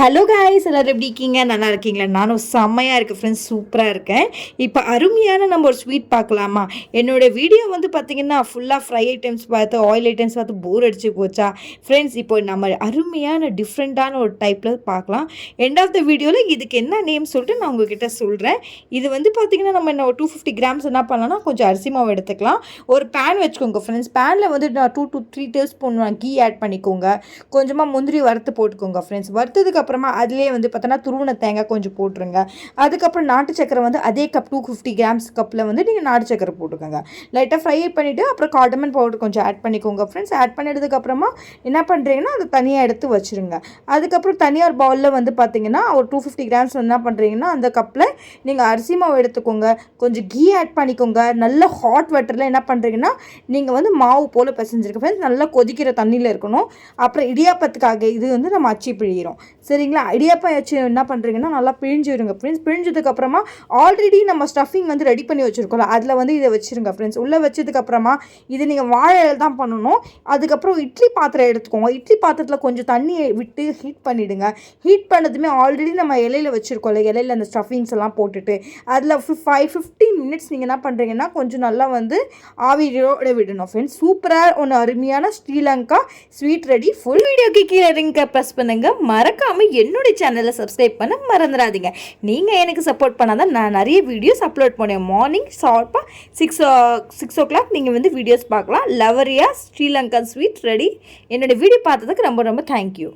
Hello guys எல்லோரும் எப்படி இருக்கீங்க? நல்லா இருக்கீங்களா? நானும் செம்மையாக இருக்கேன் ஃப்ரெண்ட்ஸ் சூப்பராக இருக்கேன். இப்போ அருமையான நம்ம ஒரு ஸ்வீட் பார்க்கலாமா? என்னோட வீடியோ வந்து பார்த்தீங்கன்னா ஃபுல்லாக ஃப்ரை ஐட்டம்ஸ் பார்த்து ஆயில் ஐட்டம்ஸ் பார்த்து போர் அடிச்சு போச்சா? ஃப்ரெண்ட்ஸ் இப்போ நம்ம அருமையான டிஃப்ரெண்ட்டான ஒரு டைப்பில் பார்க்கலாம். எண்ட் ஆஃப் த வீடியோவில் இதுக்கு என்ன நேம் சொல்லிட்டு நான் உங்ககிட்ட சொல்கிறேன் இது வந்து பார்த்தீங்கன்னா நம்ம என்ன டூ ஃபிஃப்டி கிராம்ஸ் என்ன பண்ணலாம்னா கொஞ்சம் அரிசி மாவு எடுத்துக்கலாம். ஒரு பேன் வச்சுக்கோங்க ஃப்ரெண்ட்ஸ் பேனில் வந்து நான் டூ டூ த்ரீ டேஸ் ஸ்பூன் கீ ஆட் பண்ணிக்கோங்க. கொஞ்சமாக முந்திரி வறுத்து போட்டுக்கோங்க ஃப்ரெண்ட்ஸ் வறுத்ததுக்கு அப்புறமா அதுலேயே வந்து பார்த்தோன்னா துருவன தேங்காய் கொஞ்சம் போட்டுருங்க. அதுக்கப்புறம் நாட்டு சக்கரை வந்து அதே கப் டூ ஃபிஃப்டி கிராம்ஸ் கப்பில் வந்து நீங்கள் நாட்டு சக்கரை போட்டுக்கோங்க. லைட்டாக ஃப்ரை பண்ணிவிட்டு அப்புறம் காட்டமன் பவுடர் கொஞ்சம் ஆட் பண்ணிக்கோங்க ஃப்ரெண்ட்ஸ் ஆட் பண்ணிட்டதுக்கப்புறமா என்ன பண்ணுறீங்கன்னா அதை தனியாக எடுத்து வச்சுருங்க. அதுக்கப்புறம் தனியார் பவுலில் வந்து பார்த்தீங்கன்னா ஒரு டூ ஃபிஃப்டி கிராம்ஸ் என்ன பண்ணுறீங்கன்னா அந்த கப்பில் நீங்கள் அரிசி மாவு எடுத்துக்கோங்க. கொஞ்சம் கீ ஆட் பண்ணிக்கோங்க. நல்ல ஹாட் வாட்டரில் என்ன பண்ணுறீங்கன்னா நீங்கள் வந்து மாவு போல் பிசைஞ்சிருக்க ஃப்ரெண்ட்ஸ் நல்லா கொதிக்கிற தண்ணியில் இருக்கணும். அப்புறம் இடியாப்பத்துக்காக இது வந்து நம்ம அச்சி பிழிகிறோம் சரி சரிங்களா? இடியாப்பம் வச்சு என்ன பண்ணுறீங்கன்னா நல்லா பிழிஞ்சு விடுங்க ஃப்ரெண்ட்ஸ் பிழிஞ்சதுக்கப்புறமா ஆல்ரெடி நம்ம ஸ்டஃபிங் வந்து ரெடி பண்ணி வச்சுருக்கோம்ல. அதில் வந்து இதை வச்சுருங்க ஃப்ரெண்ட்ஸ் உள்ளே வச்சதுக்கப்புறமா இது நீங்கள் வாழையில் தான் பண்ணணும். அதுக்கப்புறம் இட்லி பாத்திரம் எடுத்துக்கோங்க. இட்லி பாத்திரத்தில் கொஞ்சம் தண்ணியை விட்டு ஹீட் பண்ணிவிடுங்க ஹீட் பண்ணதுமே ஆல்ரெடி நம்ம இலையில் வச்சுருக்கோம்ல இலையில் அந்த ஸ்டஃபிங்ஸ் எல்லாம் போட்டுட்டு. அதில் ஃபைவ் ஃபிஃப்டீன் மினிட்ஸ் நீங்கள் என்ன பண்ணுறீங்கன்னா கொஞ்சம் நல்லா வந்து ஆவியோட விடணும் ஃப்ரெண்ட்ஸ் சூப்பராக ஒன்று அருமையான ஸ்ரீலங்கா ஸ்வீட் ரெடி ஃபுல் வீடியோக்கு கீழே ரிங்க ப்ரெஸ் பண்ணுங்கள் மறக்காமல் என்னுடைய சேனலை சப்ஸ்கிரைப் பண்ண மறந்துடாதீங்க. நீங்கள் எனக்கு சப்போர்ட் பண்ணால் தான் நான் நிறைய வீடியோஸ் அப்லோட் பண்ணுவேன். மார்னிங் ஷார்ப்பாக சிக்ஸ் சிக்ஸ் ஓ கிளாக் நீங்கள் வந்து வீடியோஸ் பார்க்கலாம். லவரியா ஸ்ரீலங்கா ஸ்வீட் ரெடி என்னுடைய வீடியோ பார்த்ததுக்கு ரொம்ப ரொம்ப தேங்க்யூ